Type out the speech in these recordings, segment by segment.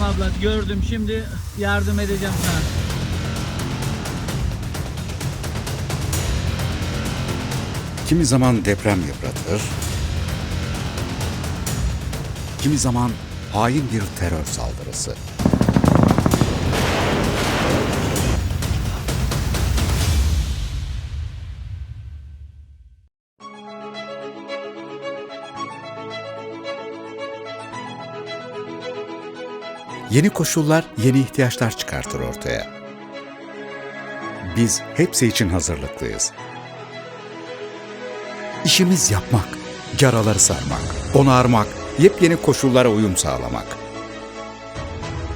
Tamam abla gördüm şimdi yardım edeceğim sana. Kimi zaman deprem yıpratır, kimi zaman hain bir terör saldırısı. Yeni koşullar yeni ihtiyaçlar çıkartır ortaya. Biz hepsi için hazırlıklıyız. İşimiz yapmak, yaraları sarmak, onarmak, yepyeni koşullara uyum sağlamak.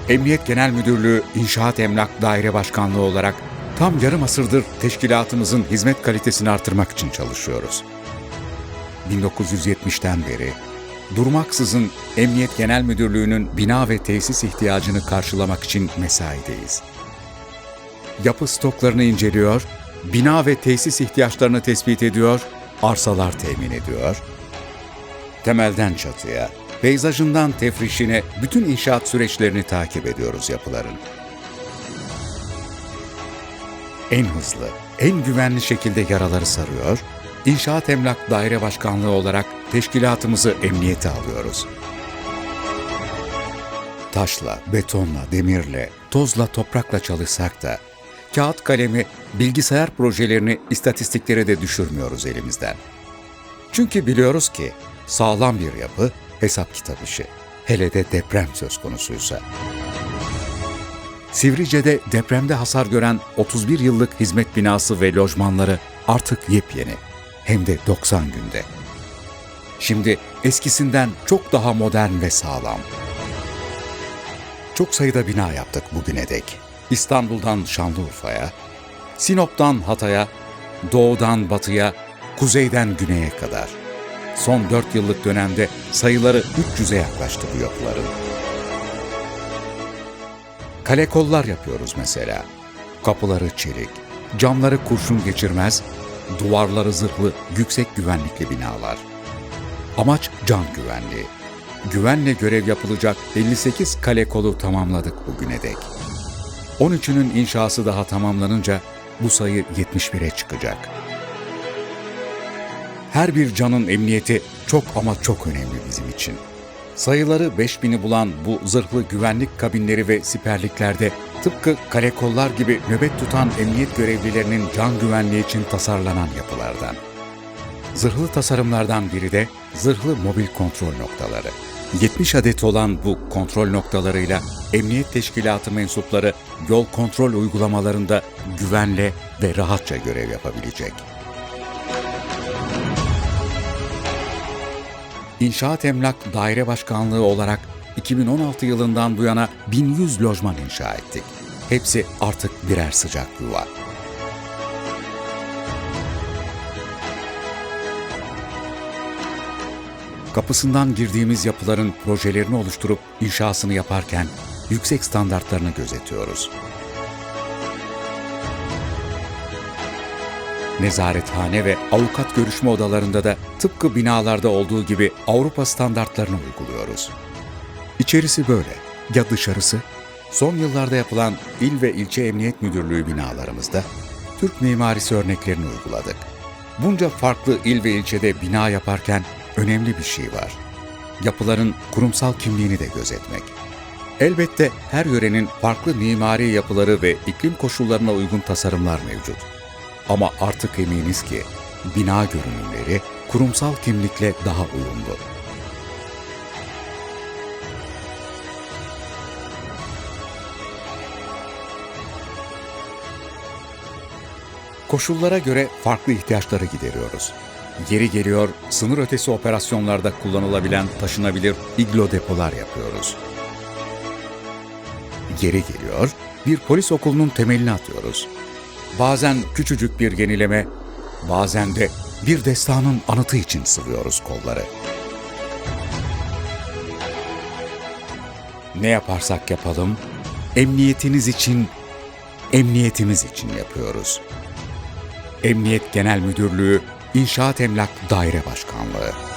Emniyet Genel Müdürlüğü İnşaat Emlak Daire Başkanlığı olarak tam yarım asırdır teşkilatımızın hizmet kalitesini artırmak için çalışıyoruz. 1970'ten beri durmaksızın Emniyet Genel Müdürlüğü'nün bina ve tesis ihtiyacını karşılamak için mesaideyiz. Yapı stoklarını inceliyor, bina ve tesis ihtiyaçlarını tespit ediyor, arsalar temin ediyor. Temelden çatıya, peyzajından tefrişine bütün inşaat süreçlerini takip ediyoruz yapıların. En hızlı, en güvenli şekilde yaraları sarıyor, İnşaat Emlak Daire Başkanlığı olarak teşkilatımızı emniyete alıyoruz. Taşla, betonla, demirle, tozla, toprakla çalışsak da kağıt kalemi, bilgisayar projelerini istatistiklere de düşürmüyoruz elimizden. Çünkü biliyoruz ki sağlam bir yapı hesap kitap işi. Hele de deprem söz konusuysa. Sivrice'de depremde hasar gören 31 yıllık hizmet binası ve lojmanları artık yepyeni. Hem de 90 günde. Şimdi eskisinden çok daha modern ve sağlam. Çok sayıda bina yaptık bugüne dek. İstanbul'dan Şanlıurfa'ya, Sinop'tan Hatay'a, doğudan batıya, kuzeyden güneye kadar. Son 4 yıllık dönemde sayıları 300'e yaklaştı bu yapıların. Kale kollar yapıyoruz mesela. Kapıları çelik, camları kurşun geçirmez, duvarları zırhlı yüksek güvenlikli binalar. Amaç can güvenliği. Güvenle görev yapılacak 58 kale kolu tamamladık bugüne dek. 13'ünün inşası daha tamamlanınca bu sayı 71'e çıkacak. Her bir canın emniyeti çok ama çok önemli bizim için. Sayıları 5000'i bulan bu zırhlı güvenlik kabinleri ve siperliklerde tıpkı kale kollar gibi nöbet tutan emniyet görevlilerinin can güvenliği için tasarlanan yapılardan. Zırhlı tasarımlardan biri de zırhlı mobil kontrol noktaları. 70 adet olan bu kontrol noktalarıyla Emniyet Teşkilatı mensupları yol kontrol uygulamalarında güvenle ve rahatça görev yapabilecek. İnşaat Emlak Daire Başkanlığı olarak 2016 yılından bu yana 1100 lojman inşa ettik. Hepsi artık birer sıcak yuva. Kapısından girdiğimiz yapıların projelerini oluşturup inşasını yaparken yüksek standartlarını gözetiyoruz. Nezarethane ve avukat görüşme odalarında da tıpkı binalarda olduğu gibi Avrupa standartlarını uyguluyoruz. İçerisi böyle. Ya dışarısı? Son yıllarda yapılan il ve ilçe emniyet müdürlüğü binalarımızda Türk mimarisi örneklerini uyguladık. Bunca farklı il ve ilçede bina yaparken önemli bir şey var. Yapıların kurumsal kimliğini de gözetmek. Elbette her yörenin farklı mimari yapıları ve iklim koşullarına uygun tasarımlar mevcut. Ama artık eminiz ki bina görünümleri kurumsal kimlikle daha uyumlu. Koşullara göre farklı ihtiyaçları gideriyoruz. Yeri geliyor sınır ötesi operasyonlarda kullanılabilen taşınabilir iglo depolar yapıyoruz. Yeri geliyor bir polis okulunun temelini atıyoruz. Bazen küçücük bir yenileme, bazen de bir destanın anıtı için sıvıyoruz kolları. Ne yaparsak yapalım, emniyetiniz için, emniyetimiz için yapıyoruz. Emniyet Genel Müdürlüğü, İnşaat Emlak Daire Başkanlığı.